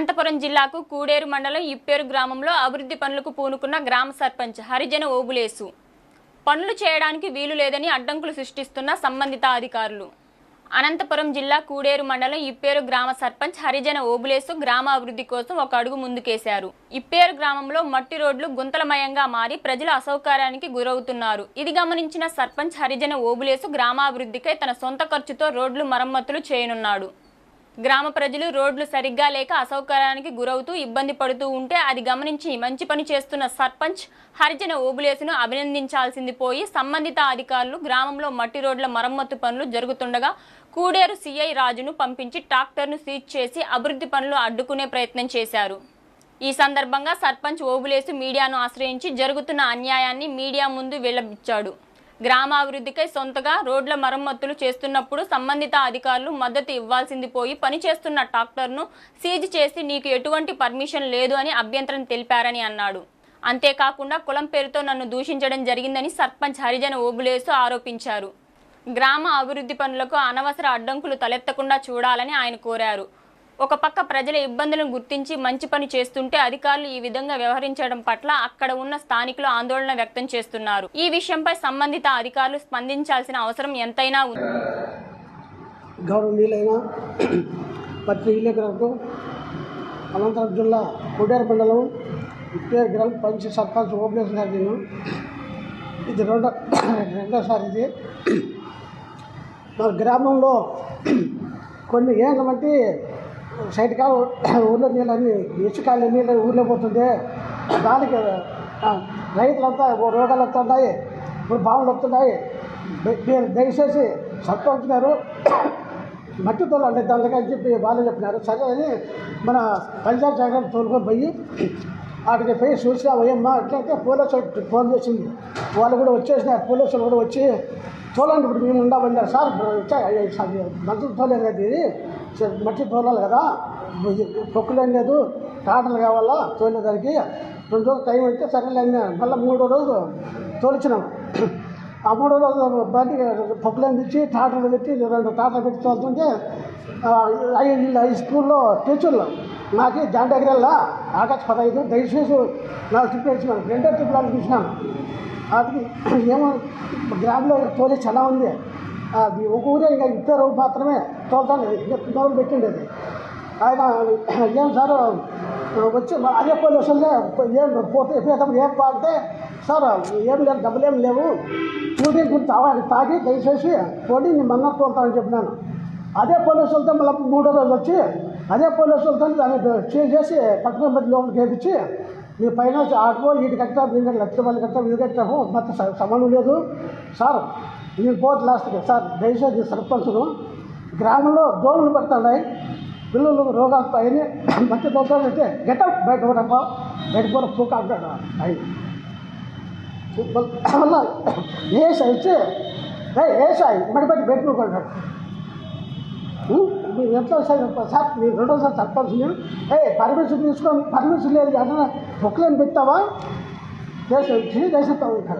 అనంతపురం జిల్లాకు కూడేరు మండలం ఇప్పేరు గ్రామంలో అభివృద్ధి పనులకు పూనుకున్న గ్రామ సర్పంచ్ హరిజన ఓబులేసు. పనులు చేయడానికి వీలు లేదని అడ్డంకులు సృష్టిస్తున్న సంబంధిత అధికారులు. అనంతపురం జిల్లా కూడేరు మండలం ఇప్పేరు గ్రామ సర్పంచ్ హరిజన ఓబులేసు గ్రామ అభివృద్ధి కోసం ఒక అడుగు ముందుకేశారు. ఇప్పేరు గ్రామంలో మట్టి రోడ్లు గుంతలమయంగా మారి ప్రజలు అసౌకర్యానికి గురవుతున్నారు. ఇది గమనించిన సర్పంచ్ హరిజన ఓబులేసు గ్రామాభివృద్ధికై తన సొంత ఖర్చుతో రోడ్లు మరమ్మతులు చేయనున్నాడు. గ్రామ ప్రజలు రోడ్లు సరిగ్గా లేక అసౌకర్యానికి గురవుతూ ఇబ్బంది పడుతూ ఉంటే అది గమనించి మంచి పని చేస్తున్న సర్పంచ్ హరిజన ఓబులేసును అభినందించాల్సింది పోయి సంబంధిత అధికారులు గ్రామంలో మట్టి రోడ్ల మరమ్మతు పనులు జరుగుతుండగా కూడేరు సిఐ రాజును పంపించి ట్రాక్టర్ను సీజ్ చేసి అభివృద్ధి పనులు అడ్డుకునే ప్రయత్నం చేశారు. ఈ సందర్భంగా సర్పంచ్ ఓబులేసు మీడియాను ఆశ్రయించి జరుగుతున్న అన్యాయాన్ని మీడియా ముందు వెల్లబిచ్చాడు గ్రామాభివృద్ధికై సొంతగా రోడ్ల మరమ్మతులు చేస్తున్నప్పుడు సంబంధిత అధికారులు మద్దతు ఇవ్వాల్సింది పోయి పనిచేస్తున్న ట్రాక్టర్ను సీజ్ చేసి నీకు ఎటువంటి పర్మిషన్ లేదు అని అభ్యంతరం తెలిపారని అన్నాడు. అంతేకాకుండా కులం పేరుతో నన్ను దూషించడం జరిగిందని సర్పంచ్ హరిజన ఓబులేసు ఆరోపించారు. గ్రామ అభివృద్ధి పనులకు అనవసర అడ్డంకులు తలెత్తకుండా చూడాలని ఆయన కోరారు. ఒక పక్క ప్రజల ఇబ్బందులను గుర్తించి మంచి పని చేస్తుంటే అధికారులు ఈ విధంగా వ్యవహరించడం పట్ల అక్కడ ఉన్న స్థానికులు ఆందోళన వ్యక్తం చేస్తున్నారు. ఈ విషయంపై సంబంధిత అధికారులు స్పందించాల్సిన అవసరం ఎంతైనా ఉంది. గౌరవనీయులైన పత్రి అనంతరం జిల్లా కొడేరు మండలం ఇప్పేరు గ్రామ పంచ సర్పంచ్ ఓపెనేషన్ గారు నేను. ఇది రెండో రెండోసారి ఇది. మా గ్రామంలో కొన్ని ఏళ్ళ బట్టి సైడ్ ఊళ్ళో ఊళ్ళో నీళ్ళని ఇసుకాయలు నీళ్ళు ఊళ్ళో పోతుంది దానికి రైతులంతా రోగాలు వస్తున్నాయి ఇప్పుడు బావులు వస్తున్నాయి. మీరు దయచేసి సర్పంచ్ గారు మట్టి తోలండి దానికని చెప్పి వాళ్ళు చెప్పినారు. సరే అని మన పంచాయతీ శాఖ తోలుకొని పోయి వాటికి పోయి చూసినా పోయమ్మా అట్లయితే పోలీసు వాళ్ళకి ఫోన్ చేసింది. వాళ్ళు కూడా వచ్చేసినారు పోలీసులు కూడా వచ్చి తోలండి ఇప్పుడు మేము ఉండమన్నారు సార్ మంచి తోలేం కదా ఇది. మట్టి తోలాలి కదా. పొక్కులేం లేదు టాటలు కావాలా తోలేదానికి. రెండు రోజులు టైం అయితే సరేలే మళ్ళీ మూడో రోజు తోలిచినాం ఆ మూడో రోజు బండి పొక్కులేం తెచ్చి టాటలు పెట్టి రెండు టాటలు పెట్టి తోలుతుంటే ఆ, స్కూల్లో టీచర్లు నాకు జాన్ ఆగస్టు పదహైదు దయచేసి నాకు ట్రిప్ ఇచ్చినాను రెండో ట్రిప్ వాళ్ళు చూసినాను. అది ఏమో గ్రామంలో తోలి చాలా ఉంది. అది ఒక ఊరే ఇంకా ఇద్దరు మాత్రమే తోలుతాను. మొదలు పెట్టిండేది. ఆయన ఏం సార్ వచ్చి అదే పోలీసులే ఏం పోతే పేదం ఏం పాడితే సార్ ఏం లేదు డబ్బులు ఏం లేవు. చూడే గురించి తాగి తాగి దయచేసి పోటీ నేను మన్న తోలుతానని చెప్పినాను. అదే పోలీసులతో మళ్ళీ మూడో రోజు వచ్చి అదే పోలీసులతో దాన్ని చేంజ్ చేసి పట్టుకుని మధ్య లోపలికి వేపించి మీ పైన ఆటో వీటి కట్టా మీరు లక్ష మంది కట్టా మీరు కట్టాము మొత్తం స- సంబంధం లేదు. సార్ నేను పోతే లాస్ట్కి సార్ దయచేసి సర్పంచును గ్రామంలో దోమలు పడుతున్నాయి పిల్లలు రోగాలు పైన దోషాలు అయితే గెట బయట పోరప్ప బయట పోర పూక అంటాడు ఆయన వల్ల ఏ సైతే ఏ సాయి మడిపెట్టి పెట్టుకుంటాడు మీరు ఎంతో సార్ సార్ మీరు రెండోసారి చెప్పాల్సింది. ఏ పర్మిషన్ తీసుకొని పర్మిషన్ లేదు అంటే బుక్లను పెట్టావా? చేసి చేసేస్తావు ఇక్కడ